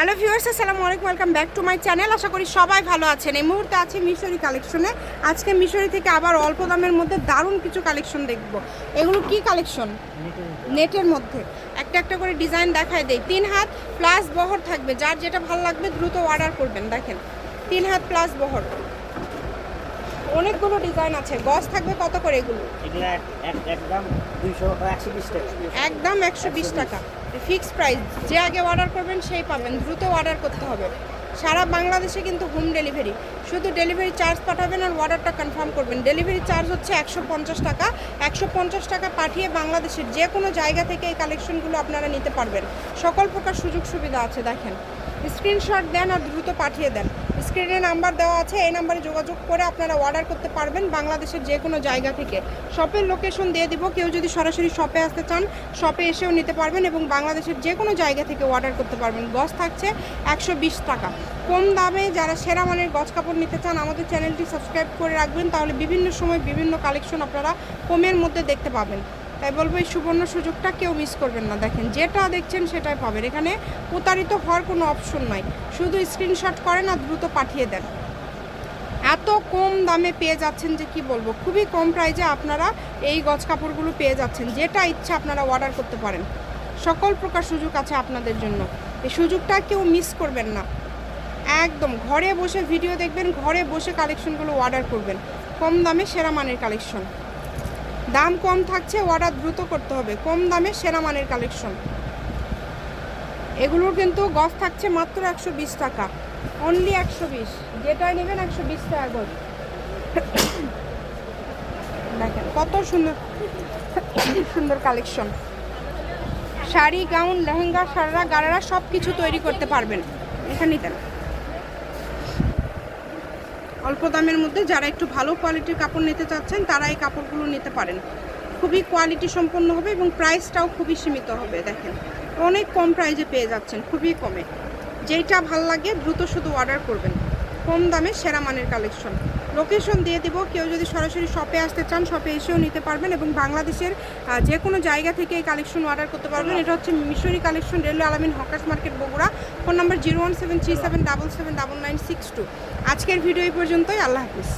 Hello viewers আসসালামু আলাইকুম welcome back to my channel আশা করি সবাই ভালো আছেন। এই মুহূর্তে আছে মিশরি কালেকশনে আজকে মিশরি থেকে আবার অল্প দামের মধ্যে দারুণ কিছু কালেকশন দেখব। এগুলো কি কালেকশন নেটের মধ্যে। একটা একটা করে ডিজাইন দেখায় দেয় তিন হাত প্লাস বহর থাকবে। যার যেটা ভালো লাগবে দ্রুত অর্ডার করবেন। দেখেন, তিন হাত প্লাস বহর। অনেকগুলো ডিজাইন আছে। গজ থাকবে কত করে এগুলো? এগুলো এক এক- একদম একশো বিশ টাকা। একদম একশো বিশ টাকা। ফিক্সড প্রাইস যে আগে অর্ডার করবেন সেই পাবেন। দ্রুত অর্ডার করতে হবে। সারা বাংলাদেশে কিন্তু হোম ডেলিভারি শুধু ডেলিভারি চার্জ পাঠাবেন আর অর্ডারটা কনফার্ম করবেন। ডেলিভারি চার্জ হচ্ছে একশো পঞ্চাশ টাকা। একশো পঞ্চাশ টাকা পাঠিয়ে বাংলাদেশের যে কোনো জায়গা থেকে এই কালেকশনগুলো আপনারা নিতে পারবেন। সকল প্রকার সুযোগ সুবিধা আছে দেখেন। স্ক্রিনশট দেন আর দ্রুত পাঠিয়ে দেন। স্ক্রিনে নাম্বার দেওয়া আছে, এই নাম্বারে যোগাযোগ করে আপনারা অর্ডার করতে পারবেন বাংলাদেশের যে কোনো জায়গা থেকে। শপের লোকেশন দিয়ে দিব, কেউ যদি সরাসরি শপে আসতে চান শপে এসেও নিতে পারবেন এবং বাংলাদেশের যে কোনো জায়গা থেকে অর্ডার করতে পারবেন। গজ থাকছে একশো বিশ টাকা। কম দামে যারা সেরা মানের গজ কাপড় নিতে চান, আমাদের চ্যানেলটি সাবস্ক্রাইব করে রাখবেন, তাহলে বিভিন্ন সময় বিভিন্ন কালেকশন আপনারা কমের মধ্যে দেখতে পাবেন। তাই বলব, এই সুবর্ণ সুযোগটা কেউ মিস করবেন না। দেখেন, যেটা দেখছেন সেটাই পাবেন। এখানে প্রতারিত হওয়ার কোনো অপশন নাই। শুধু স্ক্রিনশট করেন আর দ্রুত পাঠিয়ে দেন। এত কম দামে পেয়ে যাচ্ছেন যে কি বলব, খুবই কম প্রাইজে আপনারা এই গজ কাপড়গুলো পেয়ে যাচ্ছেন। যেটা ইচ্ছা আপনারা অর্ডার করতে পারেন। সকল প্রকার সুযোগ আছে আপনাদের জন্য। এই সুযোগটা কেউ মিস করবেন না। একদম, ঘরে বসে ভিডিও দেখবেন, ঘরে বসে কালেকশনগুলো অর্ডার করবেন। কম দামে সেরা মানের কালেকশন দাম কম থাকছে অর্ডার দ্রুত করতে হবে। কম দামে সেরা মানের কালেকশন এগুলোর কিন্তু গজ থাকছে মাত্র একশো বিশ টাকা। অনলি একশো বিশ। যেটাই নেবেন একশো বিশ টাকা গজ দেখেন, কত সুন্দর সুন্দর কালেকশন শাড়ি, গাউন, লেহেঙ্গা, সারারা, গারারা সব কিছু তৈরি করতে পারবেন। এখানে নিতেন অল্প দামের মধ্যে যারা একটু ভালো কোয়ালিটির কাপড় নিতে চাচ্ছেন, তারা এই কাপড়গুলো নিতে পারেন। খুবই কোয়ালিটি সম্পন্ন হবে এবং প্রাইসটাও খুবই সীমিত হবে, দেখেন। অনেক কম প্রাইজে পেয়ে যাচ্ছেন, খুবই কমে। যেইটা ভালো লাগে, দ্রুত শুধু অর্ডার করবেন। কম দামে সেরা মানের কালেকশন লোকেশন দিয়ে দিব। কেউ যদি সরাসরি শপে আসতে চান শপে এসেও নিতে পারবেন এবং বাংলাদেশের যে কোনো জায়গা থেকে এই কালেকশন অর্ডার করতে পারবেন। এটা হচ্ছে Mishri collection railway Alamin hawkers market Bogura. Phone number zero one seven three seven double seven double nine six two. আজকের ভিডিও এই পর্যন্তই। আল্লাহ হাফিজ।